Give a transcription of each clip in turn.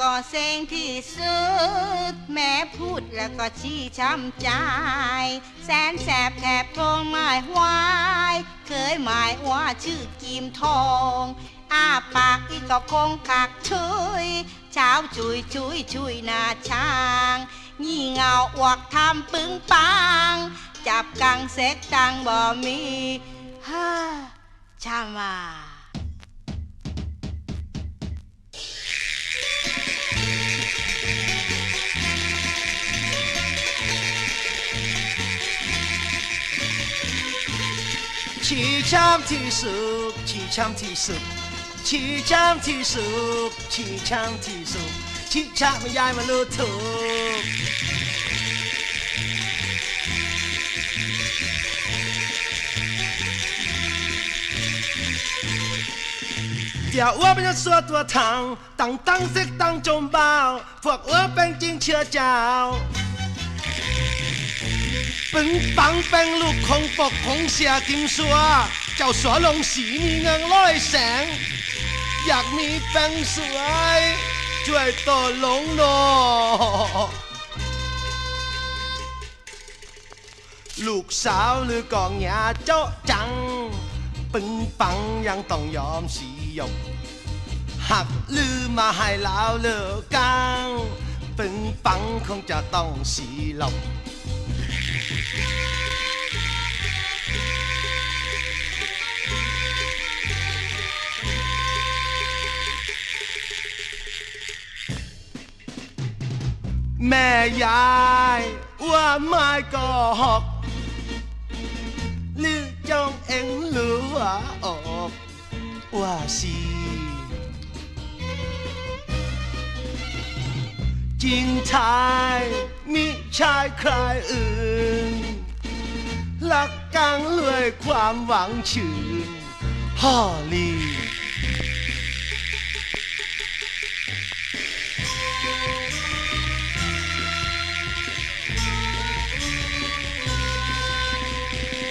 ก็เซ็งที่สุด แม่พูดแล้วก็ชี้ช้ำใจ แสนแสบแถบทองไม้หวาย เคยหมายว่าชื่อกีมทองอ้าปากอีกก็คงคักชุยเช้าชุยชุยชุยหน้าช้าง งี่เงาอวกทำปึงปัง จับกังเซ็กตังบ่มีฮ่าชามา ชี้ช้ำที่สุดชี้ช้ำที่สุดชี้ช้ำที่สุดชี้ช้ำที่สุดชี้ช้ำไม่ยายมารู้ถูกเดี๋ยวอ้วเป็นสัวตัวทางตั้งตั้งเซ็กตั้งจมบ่าวพวกอ้วเป็นจริงเชื่อเจ้า ปึงปังเป็นลูกของปกของเสียกิมสัว เจ้าสัวลงสีมีเงินร้อยแสง อยากมีแฟนสวย ช่วยต่อหลงหนอลูกสาวหรือกองหยาเจ้าจัง ปึงปังยังต้องยอมสีหยกหักลือมาให้ลาวเลิกกังปึงปังคงจะต้องสีหลบ แม่ยายว่าไม่ก็หอกหรือจองเอ็งหรือว่าออกว่าสีจริงชายมิชายใครอื่น หลักกังรวยความหวังชื่นฮอลลี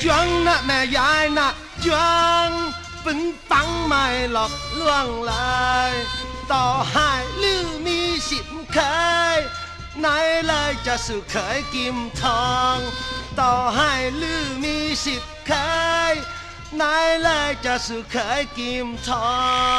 จวงนะแม่ยายนะจวงปึงปังไม่หลอกลวงเลยต่อให้ลือมีสิบเคยไหนเลยจะสุขเคยกิมทอง ต่อให้ลือ มีสิบเคยไหนแลกจะสุขเคยกิมทอง